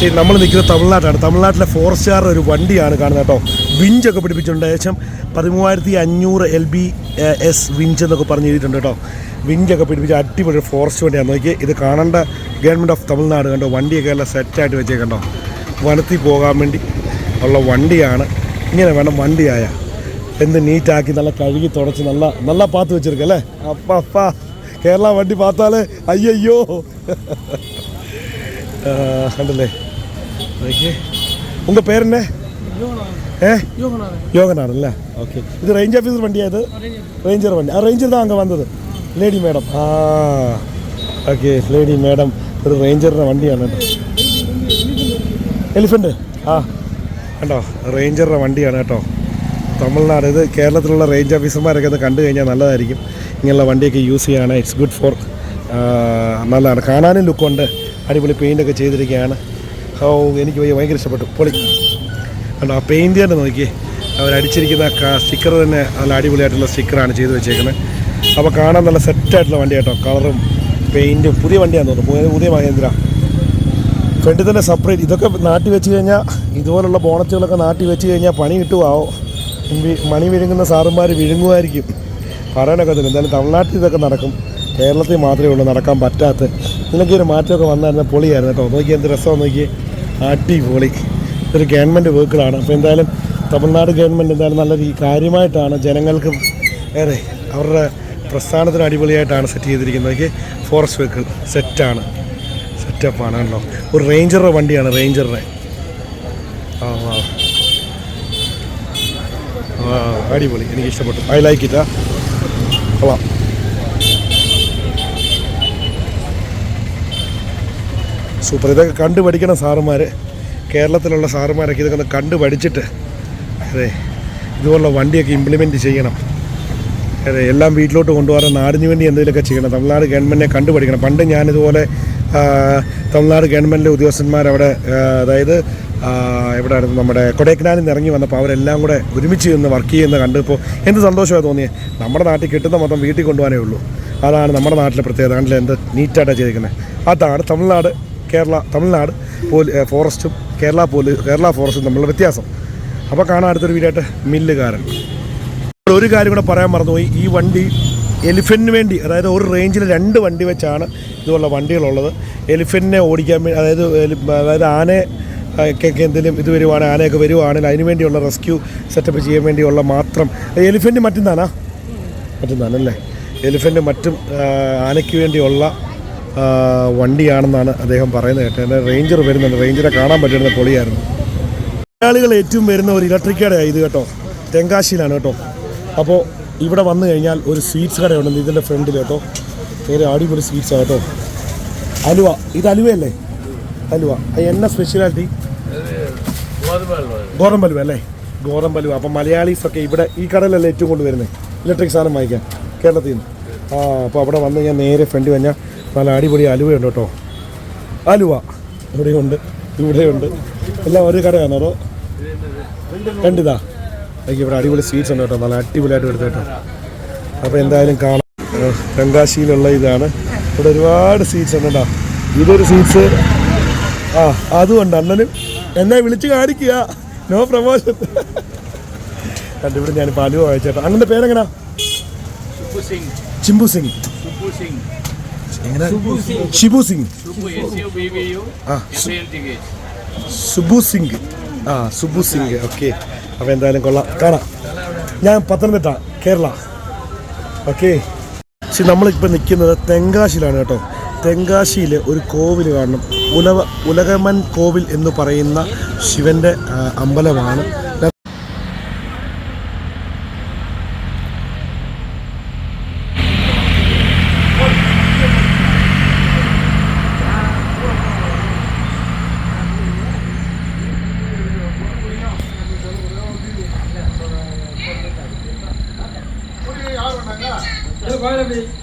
ശരി നമ്മൾ നിൽക്കുന്നത് തമിഴ്നാട്ടാണ് തമിഴ്നാട്ടിലെ ഫോറസ്റ്റ് സ്റ്റാർ ഒരു വണ്ടിയാണ് കാണുന്നത് കേട്ടോ. വിഞ്ചൊക്കെ പിടിപ്പിച്ചിട്ടുണ്ട്. ഏകദേശം പതിമൂവായിരത്തി അഞ്ഞൂറ് എൽ ബി എസ് വിഞ്ച് എന്നൊക്കെ പറഞ്ഞ് എഴുതിയിട്ടുണ്ട് കേട്ടോ. വിഞ്ചൊക്കെ പിടിപ്പിച്ച അടിപൊളി ഫോറസ്റ്റ് വണ്ടിയാണ്. നോക്കി ഇത് കാണേണ്ട ഗവൺമെന്റ് ഓഫ് തമിഴ്നാട് കണ്ടോ? വണ്ടിയൊക്കെ എല്ലാം സെറ്റായിട്ട് വെച്ചേക്കണ്ടോ വനത്തിൽ പോകാൻ വേണ്ടി ഉള്ള വണ്ടിയാണ്. ഇങ്ങനെ വേണം വണ്ടിയായ എന്ത് നീറ്റാക്കി നല്ല കഴുകി തുടച്ച് നല്ല നല്ല പാത്ത് വെച്ചിരിക്കല്ലേ അപ്പ അപ്പ. കേരള വണ്ടി പാത്താലേ. അയ്യോ കണ്ടല്ലേ? ഓക്കെ ഉങ്ക പേരെന്നെ ഏ யோகனாருல்ல ஓகே இது ரேஞ்ச் ஆஃபீஸர் வண்டியா இது ரேஞ்சர் வண்டி ஆ ரேஞ்சர் தான் அங்கே வந்தது ലേഡി മേഡം ആ ഓക്കെ ലേഡി മേഡം ഒരു റേഞ്ചറിൻ്റെ വണ്ടിയാണ് കേട്ടോ എലിഫൻറ്റ് ആ കണ്ടോ റേഞ്ചറിൻ്റെ വണ്ടിയാണ് കേട്ടോ തമിഴ്നാട് ഇത് കേരളത്തിലുള്ള റേഞ്ച് ഓഫീസർമാരൊക്കെ ഒന്ന് കണ്ടു കഴിഞ്ഞാൽ നല്ലതായിരിക്കും ഇങ്ങനെയുള്ള വണ്ടിയൊക്കെ യൂസ് ചെയ്യുകയാണ് ഇറ്റ്സ് ഗുഡ് ഫോർ നല്ലതാണ് കാണാനും ലുക്കുണ്ട് അടിപൊളി പെയിൻ്റൊക്കെ ചെയ്തിരിക്കുകയാണ് ഓ എനിക്ക് ഭയങ്കര ഇഷ്ടപ്പെട്ടു. പൊളി. കണ്ടോ ആ പെയിന്റ് തന്നെ നോക്കിയേ? അവരടിച്ചിരിക്കുന്ന സ്റ്റിക്കർ തന്നെ നല്ല അടിപൊളിയായിട്ടുള്ള സ്റ്റിക്കറാണ് ചെയ്ത് വെച്ചേക്കുന്നത് അപ്പോൾ കാണാൻ നല്ല സെറ്റായിട്ടുള്ള വണ്ടി കേട്ടോ. കളറും പെയിന്റും പുതിയ വണ്ടിയാണെന്ന് തോന്നുന്നു. പുതിയ മഹേന്ദ്ര. ഫ്രണ്ടിൽ തന്നെ സെപ്പറേറ്റ് ഇതൊക്കെ നാട്ടി വെച്ച് കഴിഞ്ഞാൽ ഇതുപോലുള്ള ബോണറ്റുകളൊക്കെ നാട്ടി വെച്ച് കഴിഞ്ഞാൽ പണി കിട്ടുമാവോ മണി വിഴുങ്ങുന്ന സാറുമാർ വിഴുങ്ങുമായിരിക്കും. പറയാനൊക്കെ തന്നെ എന്തായാലും തമിഴ്നാട്ടിൽ ഇതൊക്കെ നടക്കും. കേരളത്തിൽ മാത്രമേ ഉള്ളൂ നടക്കാൻ പറ്റാത്ത. ഇതിനൊക്കെ ഒരു മാറ്റമൊക്കെ വന്നായിരുന്നു പൊളിയായിരുന്നു കേട്ടോ. നോക്കി എന്ത് രസമാണ് നോക്കി അടിപൊളി. ഇതൊരു ഗവൺമെന്റ് വെഹിക്കിളാണ്. അപ്പോൾ എന്തായാലും തമിഴ്നാട് ഗവൺമെന്റ് എന്തായാലും നല്ല രീതി കാര്യമായിട്ടാണ് ജനങ്ങൾക്ക് ഏറെ അവരുടെ പ്രസ്ഥാനത്തിന് അടിപൊളിയായിട്ടാണ് സെറ്റ് ചെയ്തിരിക്കുന്നത്. ഫോറസ്റ്റ് വെഹിക്കിൾ സെറ്റാണ് സെറ്റപ്പാണ് കണ്ടോ? ഒരു റേഞ്ചറുടെ വണ്ടിയാണ് റേഞ്ചറുടെ ആ ആ. ആ അടിപൊളി. എനിക്ക് ഇഷ്ടപ്പെട്ടു ഐ ലൈക്ക് ഇറ്റാ കൊള്ളാം. സൂപ്പർ. ഇതൊക്കെ കണ്ടു പഠിക്കണം സാറുമാർ കേരളത്തിലുള്ള സാറുമാരൊക്കെ ഇതൊക്കെ ഒന്ന് കണ്ടു പഠിച്ചിട്ട് അതെ ഇതുപോലുള്ള വണ്ടിയൊക്കെ ഇംപ്ലിമെന്റ് ചെയ്യണം. അതെ എല്ലാം വീട്ടിലോട്ട് കൊണ്ടുപോകാൻ നാടിന് വേണ്ടി എന്തെങ്കിലുമൊക്കെ ചെയ്യണം. തമിഴ്നാട് ഗവൺമെന്റിനെ കണ്ടു പഠിക്കണം പണ്ട് ഞാനിതുപോലെ തമിഴ്നാട് ഗവൺമെന്റിലെ ഉദ്യോഗസ്ഥന്മാർ അവിടെ അതായത് എവിടെയായിരുന്നു നമ്മുടെ കൊടൈക്കനാലിൽ നിന്ന് ഇറങ്ങി വന്നപ്പോൾ അവരെല്ലാം കൂടെ ഒരുമിച്ച് നിന്ന് വർക്ക് ചെയ്യുന്ന കണ്ടപ്പോൾ എന്ത് സന്തോഷമായി തോന്നിയത് നമ്മുടെ നാട്ടിൽ കിട്ടുന്ന മൊത്തം വീട്ടിൽ കൊണ്ടുപോകാനേ ഉള്ളൂ. അതാണ് നമ്മുടെ നാട്ടിലെ പ്രത്യേകത. കണ്ടില്ല എന്ത് നീറ്റായിട്ടാണ് ചെയ്തിരിക്കുന്നത് അതാണ് തമിഴ്നാട് കേരള തമിഴ്നാട് പോലീ ഫോറസ്റ്റും കേരള പോലീ കേരള ഫോറസ്റ്റും തമ്മിലുള്ള വ്യത്യാസം. അപ്പോൾ കാണാൻ അടുത്തൊരു വീടായിട്ട് മില്ലുകാരൻ. ഒരു കാര്യം കൂടെ പറയാൻ മറന്നുപോയി. ഈ വണ്ടി എലിഫന്റിന് വേണ്ടി അതായത് ഒരു റേഞ്ചിൽ രണ്ട് വണ്ടി വെച്ചാണ് ഇതുപോലുള്ള വണ്ടികളുള്ളത്. എലിഫന്റിനെ ഓടിക്കാൻ വേണ്ടി അതായത് അതായത് ആനയെ ഒക്കെ എന്തെങ്കിലും ഇത് വരുവാണെങ്കിൽ ആനയൊക്കെ വരുവാണെങ്കിൽ അതിന് വേണ്ടിയുള്ള റെസ്ക്യൂ സെറ്റപ്പ് ചെയ്യാൻ വേണ്ടിയുള്ള മാത്രം. എലിഫന്റ് മറ്റുന്നാനാ മറ്റുന്നാനല്ലേ എലിഫന്റ് മറ്റും ആനയ്ക്ക് വേണ്ടിയുള്ള വണ്ടിയാണെന്നാണ് അദ്ദേഹം പറയുന്നത് കേട്ടത്. റേഞ്ചർ വരുന്നുണ്ട്. റേഞ്ചറെ കാണാൻ പറ്റുന്ന പൊളിയായിരുന്നു. മലയാളികൾ ഏറ്റവും വരുന്ന ഒരു ഇലക്ട്രിക് കടയാണ് ഇത് കേട്ടോ. തെങ്കാശിയിലാണ് കേട്ടോ. അപ്പോൾ ഇവിടെ വന്നു കഴിഞ്ഞാൽ ഒരു സ്വീറ്റ്സ് കടയുണ്ട് ഇതിന്റെ ഫ്രണ്ടിൽ കേട്ടോ. പേര് അടിപൊളി സ്വീറ്റ്സാണ് കേട്ടോ. അലുവ. ഇത് അലുവയല്ലേ? അലുവ. എന്ന സ്പെഷ്യാലിറ്റി ഗോതമ്പലുവ അല്ലേ? ഗോതമ്പലുവ അപ്പം മലയാളീസൊക്കെ ഇവിടെ ഈ കടയിലല്ലേ ഏറ്റവും കൂടുതൽ വരുന്നത്? ഇലക്ട്രിക് സാധനം വാങ്ങിക്കാൻ കേരളത്തിൽ നിന്ന്. ആ അപ്പോൾ അവിടെ വന്ന് ഞാൻ നേരെ ഫ്രണ്ട് കഴിഞ്ഞാൽ നല്ല അടിപൊളി അലുവയുണ്ട് കേട്ടോ. അലുവ. ഇവിടെയുണ്ട്. ഇവിടെയുണ്ട്. എല്ലാം ഒരു കടയാണോ അതോ രണ്ടിതാ എനിക്ക് ഇവിടെ അടിപൊളി സ്വീറ്റ്സ് ഉണ്ട് കേട്ടോ. നല്ല അടിപൊളിയായിട്ട് എടുത്ത് കേട്ടോ. അപ്പോൾ എന്തായാലും കാണാം. രംഗാശിയിലുള്ള തെങ്കാശിയിലുള്ള ഇതാണ്. ഇവിടെ ഒരുപാട് സ്വീറ്റ്സ് ഉണ്ട് കേട്ടോ. ഇതൊരു സ്വീറ്റ്സ്. ആ അതുകൊണ്ട് അണ്ണനും എന്നെ വിളിച്ച് കാണിക്കുക. No promotion. കണ്ടിവിടെ ഞാൻ പാലുവ വായിച്ചേട്ടോ അണ്ണന്റെ പേരെങ്ങനാ? ചിമ്പു സിംഗ്. ചിമ്പു സിംഗ്. എങ്ങനെ? ഷിബു സിംഗ്. ആ സുബു സിംഗ്. ആ സുബു സിംഗ്. ഓക്കെ. അപ്പോൾ എന്തായാലും കൊള്ളാം. കാണാം. ഞാൻ പത്തനംതിട്ട കേരള. ഓക്കെ. ശരി നമ്മളിപ്പോൾ നിൽക്കുന്നത് തെങ്കാശിയിലാണ് കേട്ടോ. തെങ്കാശിയിൽ ഒരു കോവിൽ കാണണം. ഉലവ ഉലകമൻ കോവിൽ എന്ന് പറയുന്ന ശിവന്റെ അമ്പലമാണ്. agora, velho.